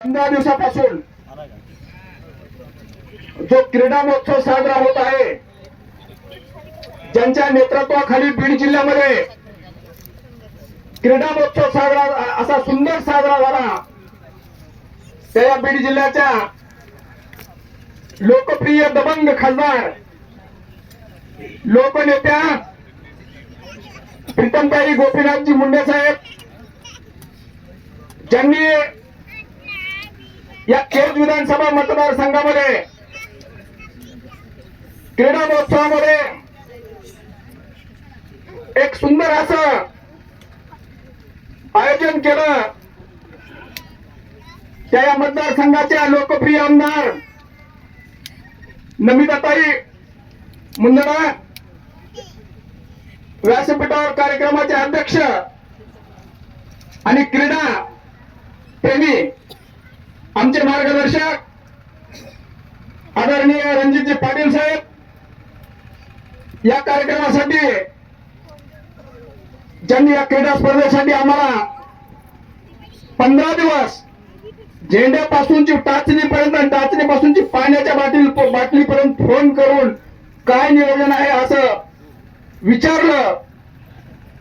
पंधरा दिवसापासून जो क्रीडा महोत्सव साजरा होत आहे ज्यांच्या नेतृत्वाखाली बीड जिल्ह्यामध्ये क्रीडा महोत्सव साजरा असा सुंदर साजरा झाला. त्या या बीड जिल्ह्याच्या लोकप्रिय दबंग खासदार लोकनेत्या प्रीतमताई गोपीनाथजी मुंडे साहेब ज्यांनी या केज विधानसभा मतदारसंघामध्ये क्रीडा महोत्सवामध्ये एक सुंदर असं आयोजन केलं. त्या या मतदारसंघाच्या लोकप्रिय आमदार नमिताताई मुंदडा व्यासपीठावर कार्यक्रमाचे अध्यक्ष आणि क्रीडा प्रेमी आमचे मार्गदर्शक आदरणीय रणजितजी पाटील साहेब या कार्यक्रमासाठी ज्यांनी या क्रीडा स्पर्धेसाठी आम्हाला पंधरा दिवस झेंड्यापासूनची टाचणीपर्यंत आणि टाचणीपासूनची पाण्याच्या बाटली बाटलीपर्यंत फोन करून काय नियोजन आहे असं विचारलं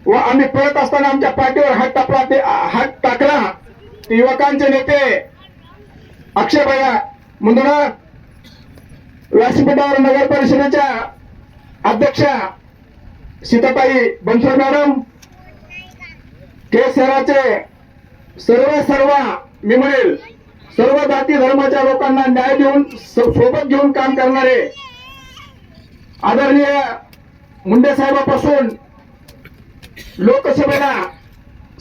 व आम्ही पळत असताना आमच्या पाठीवर हात टाकला ते हात टाकला युवकांचे नेते अक्षय भैया मुंदडा व्यासपीठावर नगर परिषदेच्या अध्यक्षा सीताताई बनसोड मॅडम के शहराचे सर्व सर्व मी सर्व जाती धर्माच्या लोकांना न्याय देऊन सोबत घेऊन काम करणारे आदरणीय मुंडे साहेबापासून लोकसभेला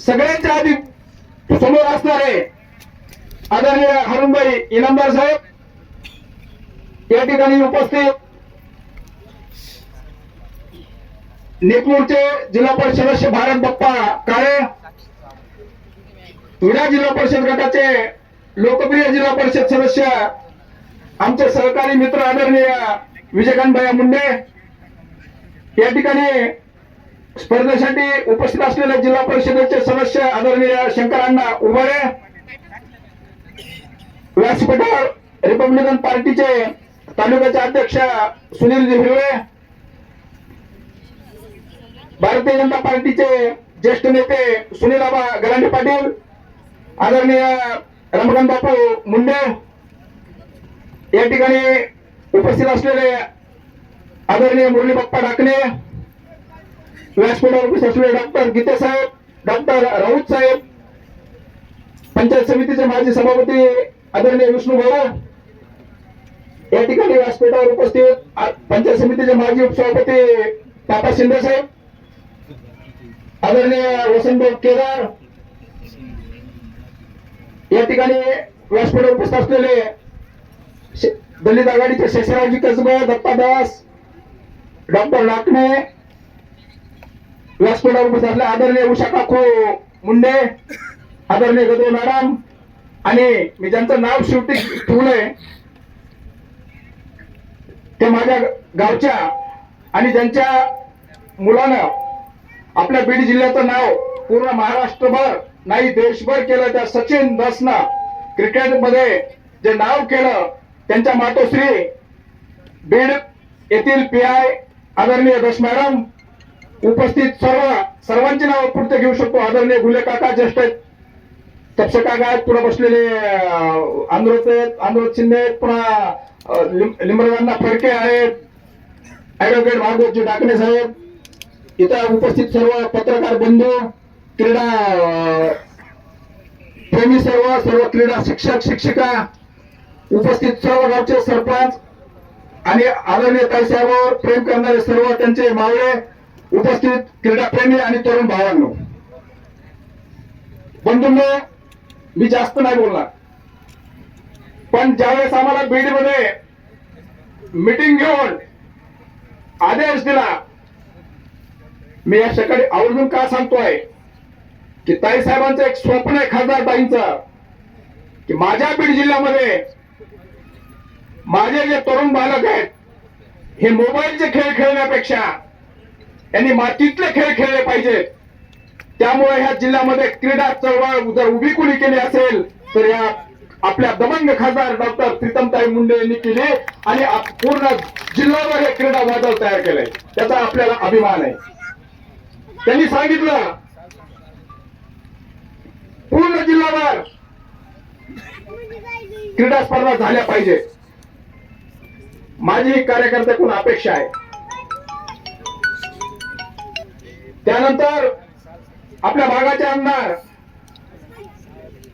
सगळ्यांच्या आधी समोर असणारे आदरणीय हरुणबाई इनामदार साहेब या ठिकाणी उपस्थित नेपूरचे जिल्हा परिषद सदस्य भारत बाप्पा काळे विडा जिल्हा परिषद गटाचे लोकप्रिय जिल्हा परिषद सदस्य आमचे सहकारी मित्र आदरणीय विजयकांत मुंडे या ठिकाणी स्पर्धेसाठी उपस्थित असलेले जिल्हा परिषदेचे सदस्य आदरणीय शंकरांना उभारे व्यासपीठावर रिपब्लिकन पार्टीचे तालुक्याचे अध्यक्ष सुनील हिरवे भारतीय जनता पार्टीचे ज्येष्ठ नेते सुनील आबा गलांडे पाटील आदरणीय रमकांत बापू मुंडे या ठिकाणी उपस्थित असलेले आदरणीय मुरली बाप्पा डाकणे व्यासपीठावर उपस्थित असलेले डॉक्टर गीते साहेब डॉक्टर राऊत साहेब पंचायत समितीचे माजी सभापती आदरणीय विष्णू भाऊ या ठिकाणी व्यासपीठावर उपस्थित पंचायत समितीचे माजी उपसभापती पापा शिंदे साहेब आदरणीय वसंतभाऊ केदार या ठिकाणी व्यासपीठावर उपस्थित असलेले दलित आघाडीचे शेषरावजी कसबे दत्तादास डॉक्टर लाटणे व्यासपीठावर उपस्थित असले आदरणीय उषा काकू मुंडे आदरणीय गद्रे मॅडम आणि मी ज्यांचं नाव शेवटी ठेवलंय ते माझ्या गावच्या आणि ज्यांच्या मुलानं आपल्या बीड जिल्ह्याचं नाव पूर्ण महाराष्ट्रभर नाही देशभर केलं त्या सचिन दसनं क्रिकेटमध्ये जे नाव केलं त्यांच्या मातोश्री बीड येथील पी आय आदरणीय दस मॅडम उपस्थित सर्व सर्वांची नाव पुढचे घेऊ शकतो. आदरणीय गुले काका ज्येष्ठ तक्षका तपसे आहेत पुढे बसलेले अं, आहेत आंध्रोत शिंदे आहेत पुन्हा लिंबरगांना फडके आहेत ऍडव्होकेट भागवतजी डाकणे साहेब इथं उपस्थित सर्व पत्रकार बंधू क्रीडा प्रेमी सर्व सर्व क्रीडा शिक्षक शिक्षिका उपस्थित सर्व गावचे सरपंच आणि आदरणीय ताईसाहेबांवर प्रेम करणारे सर्व त्यांचे मावळे उपस्थित क्रीडा प्रेमी आणि तरुण भावांनो. बंधूंनो मी जास्त नाही बोलणार. पण ज्यावेळेस आम्हाला बीडमध्ये मीटिंग घेऊन आदेश दिला मी या सकाळी आवर्जून का सांगतोय? की ताई साहेबांचं एक स्वप्न आहे खासदार ताईंचं की माझ्या बीड जिल्ह्यामध्ये माझे जे तरुण बालक आहेत हे मोबाईलचे खेळ खेळण्यापेक्षा यांनी मातीतले खेळ खेळले पाहिजेत. त्यामुळे ह्या जिल्ह्यामध्ये क्रीडा चळवळ जर उभी कुणी केली असेल तर या आपल्या दबंग खासदार डॉक्टर प्रीतमताई मुंडे यांनी केली आणि पूर्ण जिल्हाभर हे क्रीडा वादळ तयार केलंय. त्याचा आपल्याला अभिमान आहे. त्यांनी सांगितलं पूर्ण जिल्हाभर क्रीडा स्पर्धा झाल्या पाहिजे. माझी कार्यकर्त्याकडून अपेक्षा आहे? त्यानंतर आपल्या भागाचे आमदार.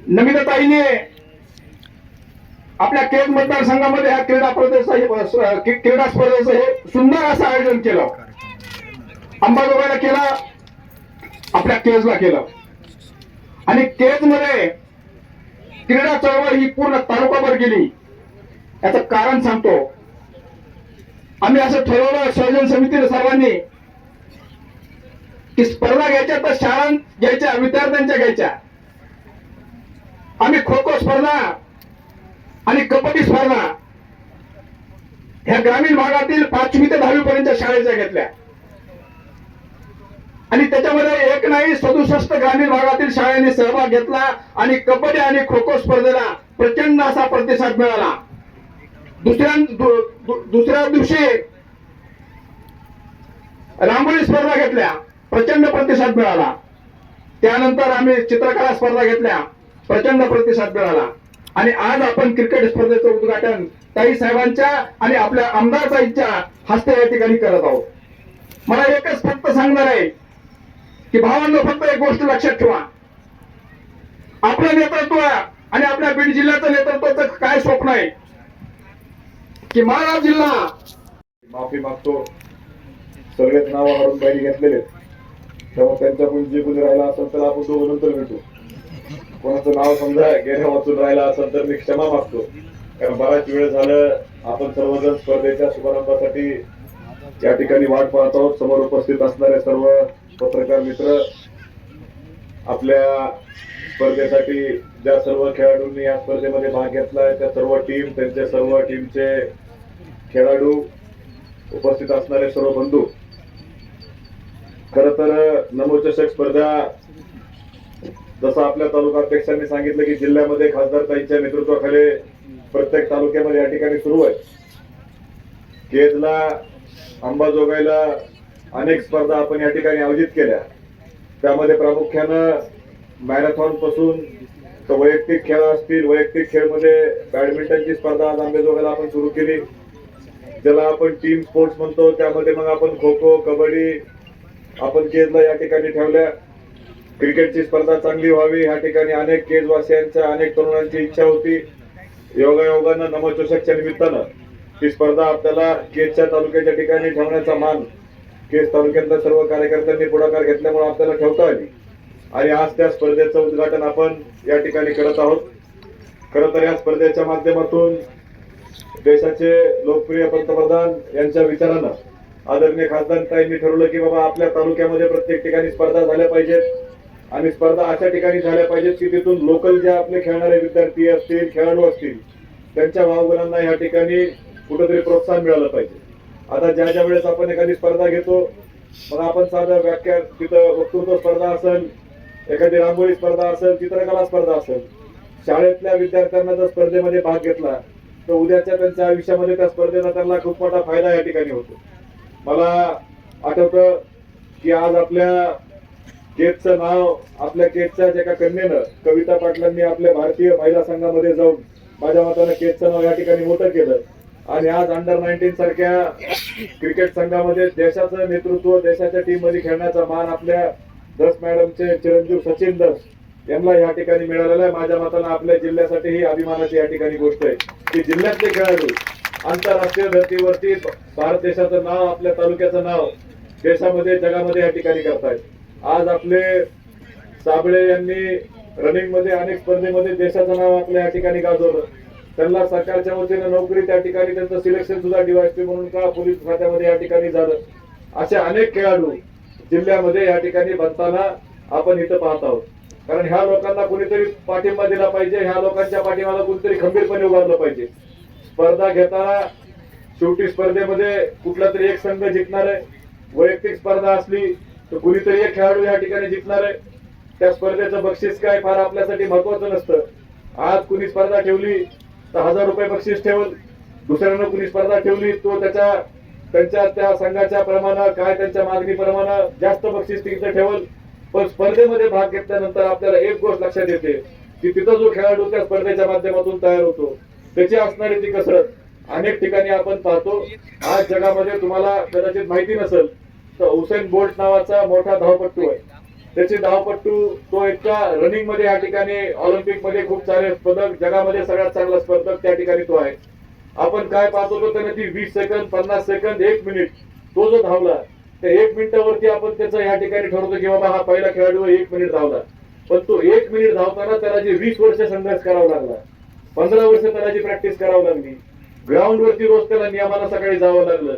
नमिताताईने आपल्या केज मतदारसंघामध्ये ह्या क्रीडा स्पर्धेचं क्रीडा स्पर्धेचं हे सुंदर असं आयोजन केलं. अंबाजोगाईला केलं. आपल्या केजला केलं. आणि केजमध्ये क्रीडा चळवळ ही पूर्ण तालुकाभर गेली. याचं कारण सांगतो. आम्ही असं ठरवलं सर्जन समितीने सर्वांनी की स्पर्धा घ्यायच्या तर शाळां घ्यायच्या विद्यार्थ्यांच्या घ्यायच्या. आम्ही खो खो स्पर्धा आणि कबड्डी स्पर्धा ह्या ग्रामीण भागातील पाचवी ते दहावी पर्यंतच्या शाळेच्या घेतल्या. आणि त्याच्यामध्ये एक नाही सदुसष्ट ग्रामीण भागातील शाळांनी सहभाग घेतला आणि कबड्डी आणि खो खो स्पर्धेला प्रचंड असा प्रतिसाद मिळाला. दुसऱ्या दु- दुसऱ्या दिवशी रांगोळी स्पर्धा घेतल्या. प्रचंड प्रतिसाद मिळाला. त्यानंतर आम्ही चित्रकला स्पर्धा घेतल्या. प्रचंड प्रतिसाद मिळाला. आणि आज आपण क्रिकेट स्पर्धेचं उद्घाटन ताई साहेबांच्या आणि आपल्या आमदार साहेबच्या हस्ते या ठिकाणी करत आहोत. मला एकच फक्त सांगणार आहे की भावांनो फक्त एक गोष्ट लक्षात ठेवा. आपलं नेतृत्व आणि आपल्या बीड जिल्ह्याचं नेतृत्वाचं काय स्वप्न आहे? की माळा जिल्हा माफी मागतो. सगळेच नाव अरुण बाई घेतलेले तेव्हा त्यांच्याकडून जे कोणी राहिला असेल तर आपण दोघं नंतर भेटू. कोणाचं नाव समजा गेल्या वाचून राहिला असेल तर मी क्षमा मागतो. कारण बराच वेळ झालं आपण सर्वजण स्पर्धेच्या शुभारंभासाठी या ठिकाणी वाट पाहत आहोत. समोर उपस्थित असणारे सर्व पत्रकार मित्र आपल्या स्पर्धेसाठी ज्या सर्व खेळाडूंनी या स्पर्धेमध्ये भाग घेतलाय त्या सर्व टीम त्यांच्या सर्व टीमचे खेळाडू उपस्थित असणारे सर्व बंधू खर तर नमोचषक स्पर्धा जसं आपल्या तालुका अध्यक्षांनी सांगितलं की जिल्ह्यामध्ये खासदार ताईंच्या नेतृत्वाखाली प्रत्येक तालुक्यामध्ये या ठिकाणी सुरू आहे. केजला अंबाजोगाईला अनेक स्पर्धा आपण या ठिकाणी आयोजित केल्या. त्यामध्ये प्रामुख्यानं मॅरेथॉनपासून तर वैयक्तिक खेळ असतील वैयक्तिक खेळमध्ये बॅडमिंटनची स्पर्धा आज अंबेजोगाईला आपण सुरू केली. ज्याला आपण टीम स्पोर्ट्स म्हणतो त्यामध्ये मग आपण खो खो कबड्डी आपण केजला या ठिकाणी ठेवल्या. क्रिकेटची स्पर्धा चांगली व्हावी या ठिकाणी अनेक केजवासियांच्या अनेक तरुणांची इच्छा होती. योगायोगानं नमचोषकच्या निमित्तानं ही स्पर्धा आपल्याला केजच्या तालुक्याच्या ठिकाणी ठेवण्याचा मान केज तालुक्यातल्या सर्व कार्यकर्त्यांनी पुढाकार घेतल्यामुळे आपल्याला ठेवता आली. आणि आज त्या स्पर्धेचं उद्घाटन आपण या ठिकाणी करत आहोत. खरं तर या स्पर्धेच्या माध्यमातून देशाचे लोकप्रिय पंतप्रधान यांच्या विचारानं आदरणीय खासदारांनी ठरवलं की बाबा आपल्या तालुक्यामध्ये प्रत्येक ठिकाणी स्पर्धा झाल्या पाहिजेत. आणि स्पर्धा अशा ठिकाणी झाल्या पाहिजेत की तिथून लोकल जे आपले खेळणारे विद्यार्थी असतील खेळाडू असतील त्यांच्या भावगुणांना या ठिकाणी कुठंतरी प्रोत्साहन मिळालं पाहिजे. आता ज्या ज्या वेळेस आपण एखादी स्पर्धा घेतो मग आपण साधं व्याख्या तिथं वक्तृत्व स्पर्धा असेल एखादी रांगोळी स्पर्धा असेल चित्रकला स्पर्धा असेल शाळेतल्या विद्यार्थ्यांना जर स्पर्धेमध्ये भाग घेतला तर उद्याच्या त्यांच्या आयुष्यामध्ये त्या स्पर्धेचा त्यांना खूप मोठा फायदा या ठिकाणी होतो. मला आठवतं की आज आपल्या केजचं नाव आपल्या केजच्या एका कन्येनं कविता पाटलांनी आपल्या भारतीय महिला संघामध्ये जाऊन माझ्या मतानं केजचं नाव या ठिकाणी मोठं केलं. आणि आज अंडर नाईन्टीन सारख्या क्रिकेट संघामध्ये देशाचं नेतृत्व देशाच्या टीममध्ये खेळण्याचा मान आपल्या दस मॅडमचे चिरंजीव सचिन दस यांना या ठिकाणी मिळालेला आहे. माझ्या मतानं आपल्या जिल्ह्यासाठी ही अभिमानाची या ठिकाणी गोष्ट आहे. की जिल्ह्यातले खेळाडू आंतरराष्ट्रीय धर्तीवरती भारत देशाचं नाव आपल्या तालुक्याचं नाव देशामध्ये जगामध्ये या ठिकाणी करतायत. आज आपले साबळे यांनी रनिंगमध्ये अनेक स्पर्धेमध्ये देशाचं नाव आपल्या या ठिकाणी गाजवलं. त्यांना सरकारच्या वतीने नोकरी त्या ठिकाणी त्यांचं सिलेक्शन सुद्धा डीवायसपी म्हणून का पोलीस खात्यामध्ये या ठिकाणी झालं? असे अनेक खेळाडू जिल्ह्यामध्ये या ठिकाणी बनताना आपण इथं पाहत आहोत. कारण ह्या लोकांना कुणीतरी पाठिंबा दिला पाहिजे ह्या लोकांच्या पाठिंबाला कुणीतरी खंबीरपणे उभारलं पाहिजे. स्पर्धा घेताना शेवटी स्पर्धेमध्ये कुठला तरी एक संघ जिंकणार आहे. वैयक्तिक स्पर्धा असली तर कुणीतरी एक खेळाडू या ठिकाणी जिंकणार आहे. त्या स्पर्धेचं बक्षीस काय फार आपल्यासाठी महत्वाचं नसतं. आज कुणी स्पर्धा ठेवली तर हजार रुपये बक्षीस ठेवल दुसऱ्यानं कुणी स्पर्धा ठेवली तो त्याच्या त्यांच्या त्या संघाच्या प्रमाणे काय त्यांच्या मागणीप्रमाणे जास्त बक्षीस तिथं ठेवल. पण स्पर्धेमध्ये भाग घेतल्यानंतर आपल्याला एक गोष्ट लक्षात येते की तिथं जो खेळाडू त्या स्पर्धेच्या माध्यमातून तयार होतो त्याची असणारी ती कसरत. अनेक ठिकाणी आपण पाहतो आज जगामध्ये तुम्हाला कदाचित माहिती नसेल तर हुसेन बोल्ट नावाचा मोठा धावपट्टू आहे. त्याचे धावपट्टू तो इतका रनिंगमध्ये या ठिकाणी ऑलिम्पिकमध्ये खूप सारे स्पर्धक जगामध्ये सगळ्यात चांगला स्पर्धक त्या ठिकाणी तो आहे. आपण काय पाहतो तो त्याने ती वीस सेकंद पन्नास सेकंद एक मिनिट तो जो धावला तर एक मिनिटावरती आपण त्याचं या ठिकाणी ठरवतो की बाबा हा पहिला खेळाडू एक मिनिट धावला. पण तो एक मिनिट धावताना त्याला जे वीस वर्ष संघर्ष करावा लागला पंधरा वर्ष त्याला प्रॅक्टिस करावी लागली. ग्राउंड वरती रोज त्याला नियमाला सकाळी जावं लागलं.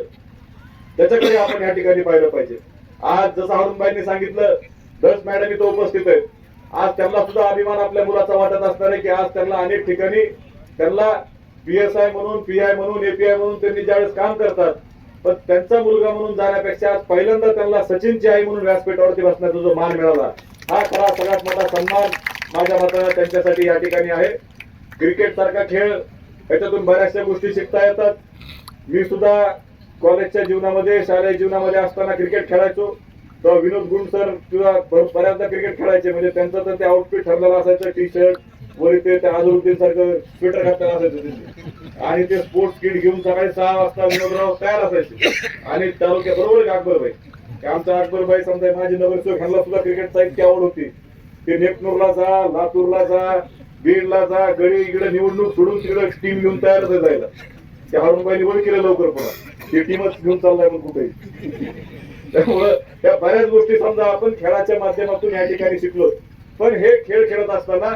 त्याच्याकडे आपण या ठिकाणी पाहिलं पाहिजे. आज जसं अरुणबाईंनी सांगितलं दस मॅडम इथं उपस्थित आहेत. आज त्यांना सुद्धा अभिमान आपल्या मुलाचा वाटत असणार आहे की आज त्यांना अनेक ठिकाणी त्यांना पीएसआय म्हणून पीआय म्हणून एपीआय म्हणून त्यांनी ज्यावेळेस काम करतात पण त्यांचा मुलगा म्हणून जाण्यापेक्षा आज पहिल्यांदा त्यांना सचिनची आई म्हणून व्यासपीठावरती बसण्याचा जो मान मिळाला हा खरा सगळ्यात मोठा सन्मान माझ्या मतानं त्यांच्यासाठी या ठिकाणी आहे. क्रिकेट सारखा खेळ याच्यातून बऱ्याचशा गोष्टी शिकता येतात. मी सुद्धा कॉलेजच्या जीवनामध्ये शालेय जीवनामध्ये असताना क्रिकेट खेळायचो. तेव्हा विनोद गुण सर किंवा बऱ्याचदा क्रिकेट खेळायचे म्हणजे त्यांचं तर ते आउटफिट ठरलेलं असायचं टी शर्ट वर ते त्या अजरुद्दीन सारखं स्वेटर घातलेलं असायचं आणि ते स्पोर्ट्स किट घेऊन सकाळी सहा वाजता विनोदराव तयार असायचे. आणि तालुक्या बरोबर आहे अकबरबाई आमचा अकबरबाई समजा माझी नगरसेवक ह्यांना सुद्धा क्रिकेटचा इतकी आवड होती. ते नेपनूरला जा लातूरला जा बीडला जा गडी इकडे निवडणूक सोडून तिकडे टीम घेऊन तयार होते जायला. ते हरुणबाई निवड केलं लवकर पण ते टीमच घेऊन चाललाय पण कुठेही. त्यामुळं त्या बऱ्याच गोष्टी समजा आपण खेळाच्या माध्यमातून या ठिकाणी शिकलो पण हे खेळ खेळत असताना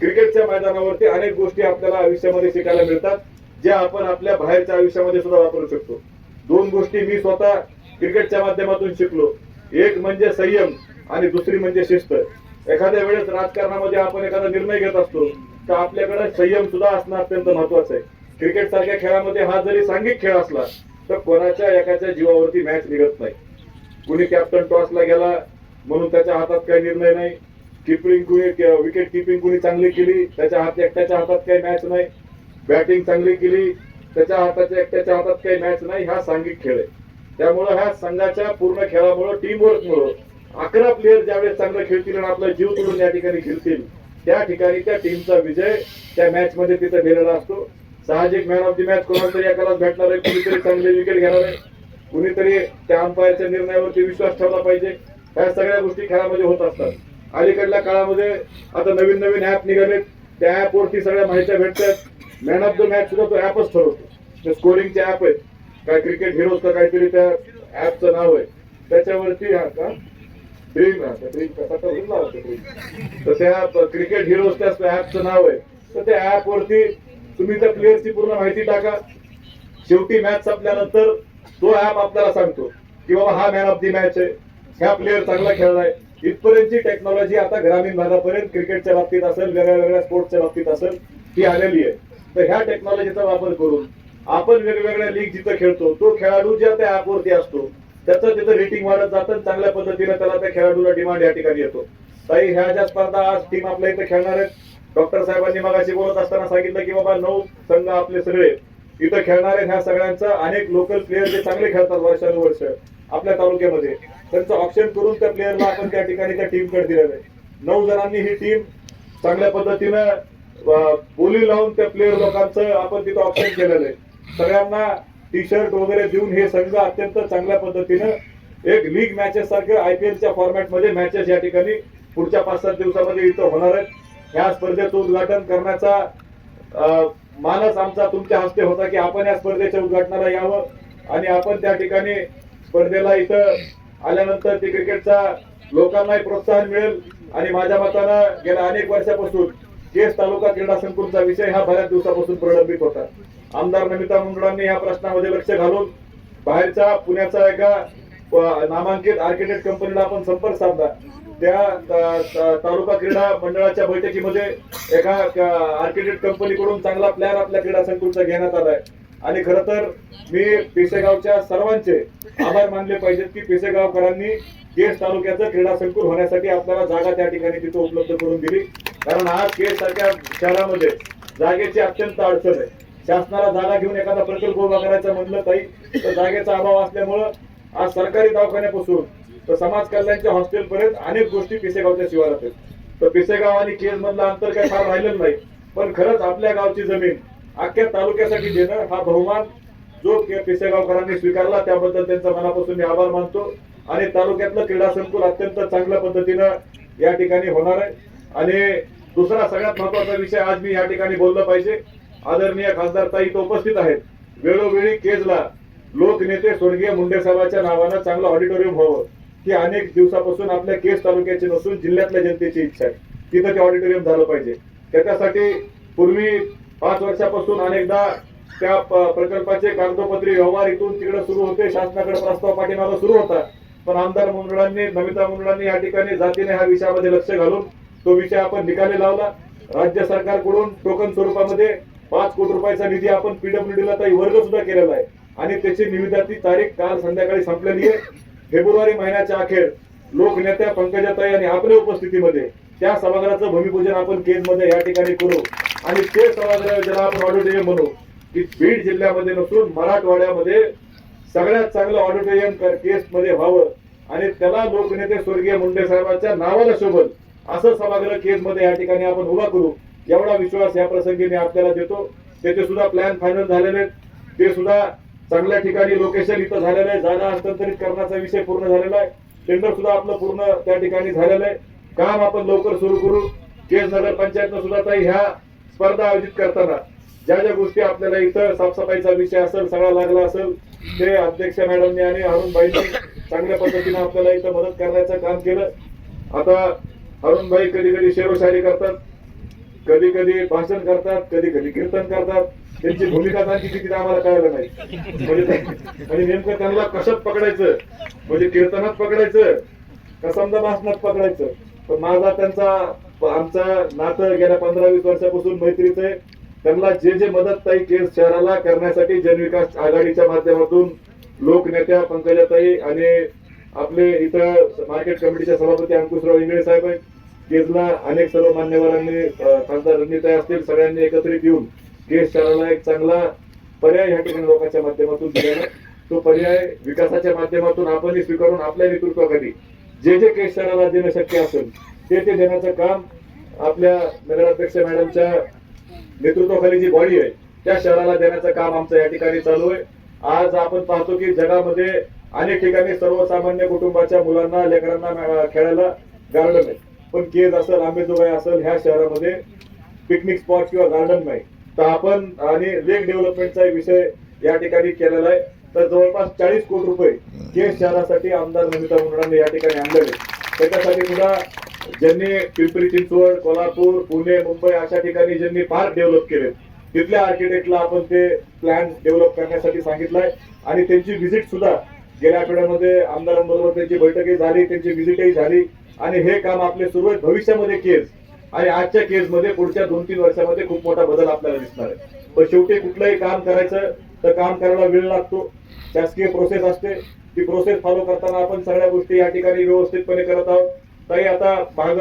क्रिकेटच्या मैदानावरती अनेक गोष्टी आपल्याला आयुष्यामध्ये शिकायला मिळतात ज्या आपण आपल्या बाहेरच्या आयुष्यामध्ये सुद्धा वापरू शकतो. दोन गोष्टी मी स्वतः क्रिकेटच्या माध्यमातून शिकलो. एक म्हणजे संयम आणि दुसरी म्हणजे शिस्त. एखाद्या वेळेस राजकारणामध्ये आपण एखादा निर्णय घेत असतो तर आपल्याकडे संयम सुद्धा असणं अत्यंत महत्वाचं आहे. क्रिकेट सारख्या खेळामध्ये हा जरी सांघिक खेळ असला तर कोणाच्या एकाच्या जीवावरती मॅच निघत नाही. कुणी कॅप्टन टॉसला गेला म्हणून त्याच्या हातात काही निर्णय नाही. किपिंग कुणी विकेट किपिंग कुणी चांगली केली त्याच्या हात एकट्याच्या हातात काही मॅच नाही. बॅटिंग चांगली केली त्याच्या हाताच्या एकट्याच्या हातात काही मॅच नाही हा सांघिक खेळ आहे. त्यामुळं ह्या संघाच्या पूर्ण खेळामुळं टीम वर्कमुळं अकरा प्लेयर ज्यावेळेस चांगलं खेळतील आणि आपला जीव तोडून या ठिकाणी खेळतील त्या ठिकाणी त्या टीमचा विजय त्या मॅच मध्ये तिथे दिलेला असतो. साहजिक मॅन ऑफ द मॅच कोणाला तरी कलात भेटणार आहे कुणीतरी चांगले विकेट घेणार आहे. कुणीतरी त्या अंपायरच्या निर्णयावरती विश्वास ठेवला पाहिजे. ह्या सगळ्या गोष्टी खेळामध्ये होत असतात. अलीकडल्या काळामध्ये आता नवीन नवीन ऍप निघालेत. त्या ऍप वरती सगळ्या माहित्या भेटतात. मॅन ऑफ द मॅच सुद्धा तो ऍपच ठरवतो. स्कोरिंगचे ऍप आहेत. काय क्रिकेट हिरोज का काहीतरी त्या ऍपचं नाव आहे. त्याच्यावरती हा का ड्रीम हा ड्रीम कसा तर ड्रीम तर त्या क्रिकेट हिरोज त्या ऍपचं नाव आहे. तर त्या ऍप वरती तुम्ही त्या प्लेयरची पूर्ण माहिती टाका. शेवटी मॅच संपल्यानंतर तो ऍप आपल्याला सांगतो की बाबा हा मॅन ऑफ दी मॅच आहे. ह्या प्लेअर चांगला खेळलाय इथपर्यंतची टेक्नॉलॉजी आता ग्रामीण भागापर्यंत क्रिकेटच्या बाबतीत असेल वेगळ्या वेगळ्या स्पोर्ट्सच्या बाबतीत असेल ती आलेली आहे. तर ह्या टेक्नॉलॉजीचा वापर करून आपण वेगवेगळ्या लीग जिथं खेळतो तो खेळाडू ज्या त्या ऍपवरती असतो त्याचं तिथं रेटिंग वाढत जातं चांगल्या पद्धतीने त्याला त्या खेळाडूला डिमांड या ठिकाणी येतो. ताई ह्या ज्या स्पर्धा आज टीम आपल्या इथं खेळणार आहेत डॉक्टर साहेबांनी मगाशी बोलत असताना सांगितलं की बाबा नऊ संघ आपले सगळे इथं खेळणारे ह्या सगळ्यांचा. अनेक लोकल प्लेयर जे चांगले खेळतात वर्षानुवर्ष आपल्या तालुक्यामध्ये. त्यांचं ऑप्शन करून त्या प्लेअरला आपण त्या ठिकाणी त्या टीमकडे दिलेलं आहे. नऊ जणांनी ही टीम चांगल्या पद्धतीनं बोली लावून त्या प्लेअर लोकांचं आपण तिथं ऑप्शन केलेलं आहे. सगळ्यांना टी शर्ट वगैरे देऊन हे संघ अत्यंत चांगल्या पद्धतीनं एक लीग मॅचेस सारखे आयपीएलच्या फॉर्मॅटमध्ये मॅचेस या ठिकाणी पुढच्या पाच सात दिवसामध्ये इथं होणार आहेत. या स्पर्धेचं उद्घाटन करण्याचा मानस आमचा तुमच्या हस्ते होता की आपण या स्पर्धेच्या उद्घाटनाला यावं आणि आपण त्या ठिकाणी स्पर्धेला इथं आल्यानंतर ते क्रिकेटचा लोकांनाही प्रोत्साहन मिळेल आणि माझ्या मतानं गेल्या अनेक वर्षापासून केस तालुका क्रीडा संकुलचा विषय हा बऱ्याच दिवसापासून प्रलंबित होता. आमदार नमिता मुंडळांनी या प्रश्नामध्ये लक्ष घालून बाहेरच्या पुण्याचा एका नामांकित आर्किटेक्ट कंपनीला आपण संपर्क साधला. त्या तालुका क्रीडा मंडळाच्या बैठकीमध्ये एका आर्किटेक्ट कंपनीकडून चांगला प्लॅन आपल्या क्रीडा संकुलचा घेण्यात आलाय आणि खर तर मी पिसेगावच्या सर्वांचे आभार मानले पाहिजेत की पिसेगावकरांनी केस तालुक्याचं क्रीडा संकुल होण्यासाठी आपल्याला जागा त्या ठिकाणी तिथं उपलब्ध करून दिली. कारण आज केस सारख्या शहरामध्ये जागेची अत्यंत अडचण आहे. शासनाला जागा घेऊन एखादा प्रकल्प उभा करायचा म्हणलं तरी तर जागेचा अभाव असल्यामुळं आज सरकारी दवाखान्यापासून तर समाज कल्याणच्या हॉस्टेल पर्यंत अनेक गोष्टी पिसेगावच्या शिवारात आहेत तर पिसेगाव आणि केज मधलं अंतर काही फार राहिलेलं नाही. पण खरंच आपल्या गावची जमीन अख्ख्या तालुक्यासाठी देणं हा बहुमान जो पिसेगावकरांनी स्वीकारला त्याबद्दल त्यांचा मनापासून मी आभार मानतो. आणि तालुक्यातलं क्रीडा संकुल अत्यंत चांगल्या पद्धतीनं या ठिकाणी होणार आहे. आणि दुसरा सगळ्यात महत्त्वाचा विषय आज मी या ठिकाणी बोललं पाहिजे. आदरणीय खासदार ताई उपस्थित आहेत. वेळोवेळी केजला लोकनेते स्वर्गीय मुंडे साहेबांच्या नावानं चांगलं ऑडिटोरियम व्हावं ही अनेक दिवसापासून आपल्या केस तालुक्याची नसून जिल्ह्यातल्या जनतेची इच्छा आहे. तिथं ते ऑडिटोरियम झालं पाहिजे. त्याच्यासाठी पूर्वी पाच वर्षापासून अनेकदा त्या प्रकल्पाचे कागदोपत्री व्यवहार इथून तिकडे सुरू होते. शासनाकडे प्रस्ताव पाठिंबा सुरू होता. पण आमदार मंडळांनी नमिता मंडळांनी या ठिकाणी जातीने ह्या विषयामध्ये लक्ष घालून तो विषय आपण निकाली लावला. राज्य सरकारकडून टोकन स्वरूपामध्ये पाच कोटी रुपयाचा निधी आपण पीडब्ल्यूडीला काही वर्ग सुद्धा केलेला आहे. आणि त्याची निविदाची तारीख काल संध्याकाळी संपलेली आहे. फेब्रुवारी महिन्याच्या अखेर लोकनेत्या पंकजाताई आणि आपल्या उपस्थितीमध्ये त्या सभागृहाचं भूमिपूजन आपण केजमध्ये या ठिकाणी करू. आणि ते सभागृह ज्याला आपण ऑडिटोरियम म्हणू की बीड जिल्ह्यामध्ये नसून मराठवाड्यामध्ये सगळ्यात चांगलं ऑडिटोरियम केसमध्ये व्हावं. आणि त्याला लोकनेते स्वर्गीय मुंडे साहेबांच्या नावाला शोभल. असं सभागृह केसमध्ये या ठिकाणी आपण उभा करू. एवढा विश्वास या प्रसंगी मी आपल्याला देतो. त्याचे सुद्धा प्लॅन फायनल झालेले आहेत. ते सुद्धा चांगल्या ठिकाणी लोकेशन इथं झालेलं आहे. जागा हस्तांतरित करण्याचा विषय पूर्ण झालेला आहे. टेंडर सुद्धा आपलं पूर्ण त्या ठिकाणी झालेलं आहे. काम आपण लवकर सुरू करू. केस नगर पंचायतनं सुद्धा ताई ह्या स्पर्धा आयोजित करताना ज्या ज्या गोष्टी आपल्याला इथं साफसफाईचा विषय असेल सगळा लागला असेल ते अध्यक्ष मॅडमनी आणि अरुणबाईंनी चांगल्या पद्धतीने आपल्याला इथं मदत करण्याचं काम केलं. आता अरुणबाई कधी कधी शेरोशायरी करतात. कधी कधी भाषण करतात कधी कधी कीर्तन करतात. त्यांची भूमिका त्यांची किती आम्हाला कळलं नाही. म्हणजे म्हणजे नेमकं त्यांना कशात पकडायचं? म्हणजे कीर्तनात पकडायचं? का समजा भाषणात पकडायचं? पण माझा त्यांचा आमचा नातं गेल्या पंधरा वीस वर्षापासून मैत्रीचं आहे. त्यांना जे जे मदत ताई केस शहराला करण्यासाठी जनविकास आघाडीच्या माध्यमातून लोकनेत्या पंकजाताई आणि आपले इथं मार्केट कमिटीचे सभापती अंकुशराव इंगळे साहेब आहेत. केजला अनेक सर्व मान्यवरांनी खासदार रणनीताई असतील सगळ्यांनी एकत्रित येऊन केस शहराला एक चांगला पर्याय ह्या ठिकाणी लोकांच्या माध्यमातून दिलेला तो पर्याय विकासाच्या माध्यमातून आपणही स्वीकारून आपल्या नेतृत्वाखाली जे जे केस शहराला देणं शक्य असेल ते ते देण्याचं काम आपल्या नगराध्यक्ष मॅडमच्या नेतृत्वाखाली जी बॉडी आहे त्या शहराला देण्याचं काम आमचं या ठिकाणी चालू आहे. आज आपण पाहतो की जगामध्ये अनेक ठिकाणी सर्वसामान्य कुटुंबाच्या मुलांना लेकरांना खेळायला गार्डन आहे पण केज असेल आंबेजोगाई असेल ह्या शहरामध्ये पिकनिक स्पॉट किंवा गार्डन नाही. तर आपण आणि लेक डेव्हलपमेंटचा विषय या ठिकाणी केलेला आहे. तर जवळपास चाळीस कोटी रुपये केज शहरासाठी आमदार नमिता मुंडाने या ठिकाणी आणलेले त्याच्यासाठी सुद्धा ज्यांनी पिंपरी चिंचवड कोल्हापूर पुणे मुंबई अशा ठिकाणी ज्यांनी पार्क डेव्हलप केले तिथल्या आर्किटेक्टला आपण ते प्लॅन डेव्हलप करण्यासाठी सांगितलंय. आणि त्यांची व्हिजिट सुद्धा गेल्या आठवड्यामध्ये आमदारांबरोबर त्यांची बैठकही झाली त्यांची व्हिजिटही झाली. आणि हे काम आपले सुरू आहे भविष्यामध्ये केस आणि आजच्या केसमध्ये पुढच्या दोन तीन वर्षामध्ये खूप मोठा बदल आपल्याला दिसणार आहे. पण शेवटी कुठलंही काम करायचं तर काम करायला वेळ लागतो. शासकीय प्रोसेस असते. ती प्रोसेस फॉलो करताना आपण सगळ्या गोष्टी या ठिकाणी व्यवस्थितपणे करत आहोत. ताई आता माग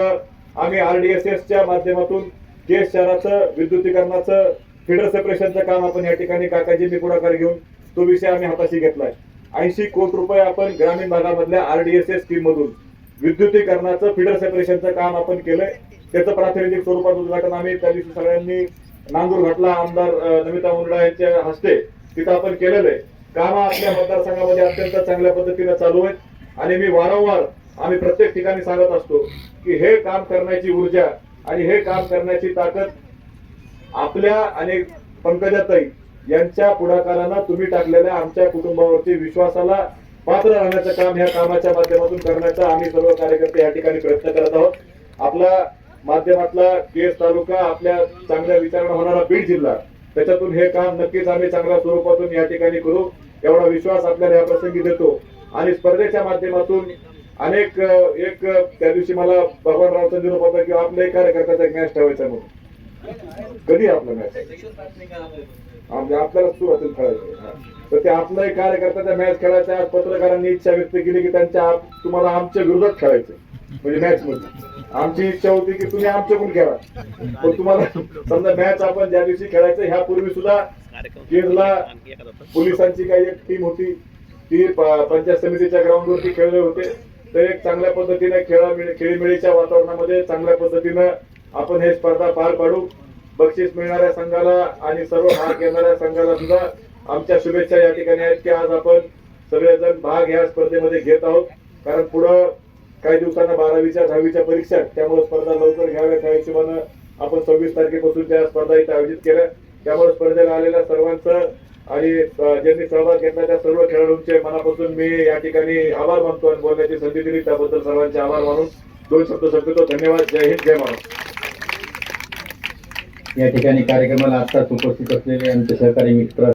आम्ही आरडीएसएस च्या माध्यमातून केस शहराचं विद्युतीकरणाचं फिडर सेपरेशनचं काम आपण या ठिकाणी काकाजी मी पुढाकार घेऊन तो विषय आम्ही हाताशी घेतलाय. ऐंशी कोटी रुपये आपण ग्रामीण भागामधल्या आरडीएसएस स्कीम मधून विद्युतीकरणाचं फिडर सेपरेशनचं काम आपण केलंय. त्याचं प्रातिनिधिक स्वरूपात उद्घाटन आम्ही त्या दिवशी सगळ्यांनी नांदूर घाटला आमदार नमिता मुंडा यांच्या हस्ते तिथं आपण केलेलं आहे. कामं आपल्या मतदारसंघामध्ये अत्यंत चांगल्या पद्धतीने चालू आहेत. आणि मी वारंवार आम्ही प्रत्येक ठिकाणी सांगत असतो की हे काम करण्याची ऊर्जा आणि हे काम करण्याची ताकद आपल्या आणि पंकजाताई यांच्या पुढाकारानं तुम्ही टाकलेल्या आमच्या कुटुंबावरती विश्वासाला पात्र राहण्याचं काम ह्या कामाच्या माध्यमातून करण्याचा आम्ही सर्व कार्यकर्ते या ठिकाणी प्रयत्न करत आहोत. आपला माध्यमातला केस तालुका आपल्या चांगल्या विचारणा होणारा बीड जिल्हा त्याच्यातून हे काम नक्कीच आम्ही चांगल्या स्वरूपातून या ठिकाणी करू. एवढा विश्वास आपल्याला या प्रसंगी देतो. आणि स्पर्धेच्या माध्यमातून अनेक एक त्या दिवशी मला भगवानरावचा चंद्र होता किंवा आपल्या एक कार्यकर्त्याचा एक मॅच ठेवायचा म्हणून. कधी आपला मॅच आमच्या आपल्याला सुरुवातीला खेळायचं तर ते आपलं एक कार्यकर्त्याचा मॅच खेळायचा पत्रकारांनी इच्छा व्यक्त केली की त्यांच्या तुम्हाला आमच्या विरोधात खेळायचं म्हणजे मॅच मध्ये. आमची इच्छा होती की तुम्ही आमच्याकडून खेळा. पण तुम्हाला समजा मॅच आपण ज्या दिवशी खेळायचं ह्यापूर्वी सुद्धा केरला पोलिसांची काही एक टीम होती. ती पंचायत समितीच्या ग्राउंडवरती खेळले होते. तर एक चांगल्या पद्धतीने खेळा खेळीमेळीच्या वातावरणामध्ये चांगल्या पद्धतीनं आपण हे स्पर्धा पार पाडू. बक्षीस मिळणाऱ्या संघाला आणि सर्व भाग घेणाऱ्या संघाला सुद्धा आमच्या शुभेच्छा या ठिकाणी आहेत की आज आपण सगळेजण भाग या स्पर्धेमध्ये घेत आहोत. कारण पुढं काही दिवसांना बारावीच्या दहावीच्या परीक्षा त्यामुळे स्पर्धा लवकर घ्याव्या त्या हिशोबानं आपण सव्वीस तारखेपासून त्या स्पर्धा इथे आयोजित केल्या. त्यामुळे स्पर्धेला आलेल्या सर्वांचं आणि ज्यांनी सहभाग घेतला त्या सर्व खेळाडूंचे मनापासून मी या ठिकाणी आभार मानतो आणि बोलण्याची संधी दिली. त्याबद्दल सर्वांचे आभार मानून दोन शब्द संपतो धन्यवाद. जय हिंद. जय महाराष्ट्र. या ठिकाणी कार्यक्रमाला आत्ताच उपस्थित असलेले आमचे सहकारी मित्र